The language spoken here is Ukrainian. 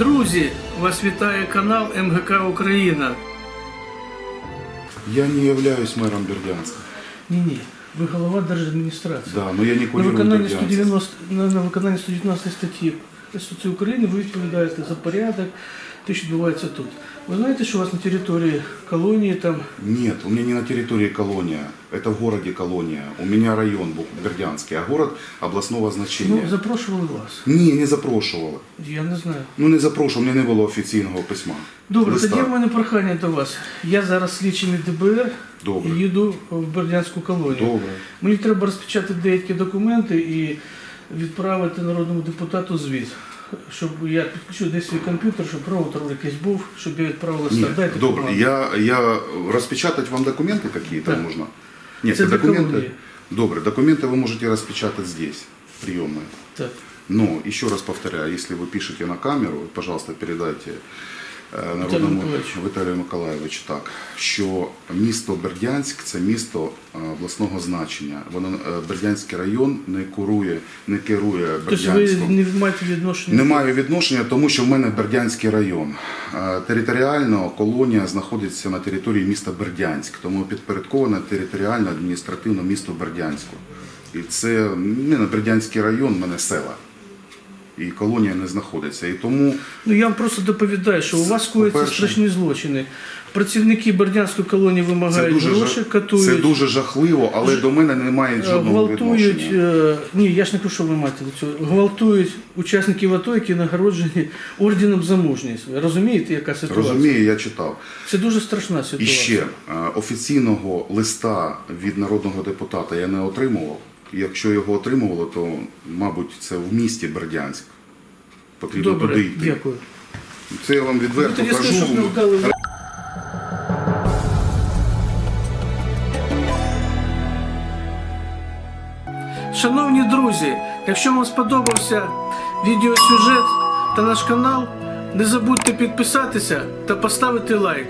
Друзі, вас вітає канал МГК Україна. Я не являюсь мэром Бердянска. Ні-ні, ви голова держадміністрації. Да, но я не На курирую виконанні, Бердянск. 190, на, на виконанні 119 статті Конституції України ви відповідаєте за порядок, те, що відбувається тут. Ви знаєте, що у вас на території колонії там Нет, у меня не на территории колония. Это в городе колония. У меня район Бердянский, а город областного ну, запрошували вас? Ні, не запрошували. Я не знаю. Ну не запрошував, у мене не було офіційного письма. Добре, Листа. тоді в мене прохання до вас. Я зараз слідчий від ДБР Добре. і їду в Бердянську колонію. Добре. Мені треба розпечатати деякі документи і відправити народному депутату звіт. Щоб я підключив десь свій комп'ютер, щоб роутер якийсь був, щоб я відправив листа. Нет, Дайте добре. команду. Я, я распечатать вам документы какие-то Да. можно? Нет, Это для документы. колонии. Добре, документы вы можете распечатать здесь, в приемной. Так. Но, еще раз повторяю, если вы пишете на камеру, пожалуйста, передайте е, народному. Віталію Миколаєвичу так, що місто Бердянськ це місто е, обласного значення. Воно е, Бердянський район не курує, не керує Тобто ви не маєте відношення? Не маю відношення, тому що в мене Бердянський район. Е, Територіально колонія знаходиться на території міста Бердянськ, тому підпорядкована територіально адміністративно місто Бердянську. І це не на Бердянський район, в мене села. І колонія не знаходиться. І тому Ну я вам просто доповідаю, що у вас коїться страшні злочини. Працівники Бердянської колонії вимагають дуже, гроші, катують. це дуже жахливо, але до мене немає Е, жодного Гвалтують, відношення. е, ні, я ж не кажу, що ви маєте до цього. Гвалтують учасників АТО, які нагороджені орденом за мужність. Розумієте, яка ситуація? Розумію, я читав. Це дуже страшна І ситуація. ще е, офіційного листа від народного депутата я не отримував. Якщо його отримувало, то мабуть це в місті Бердянськ. Потрібно Добре, туди йти. дякую. Це я вам Ну, відверто скажу, кажу. Шановні друзі, якщо вам сподобався відеосюжет та наш канал, не забудьте підписатися та поставити лайк.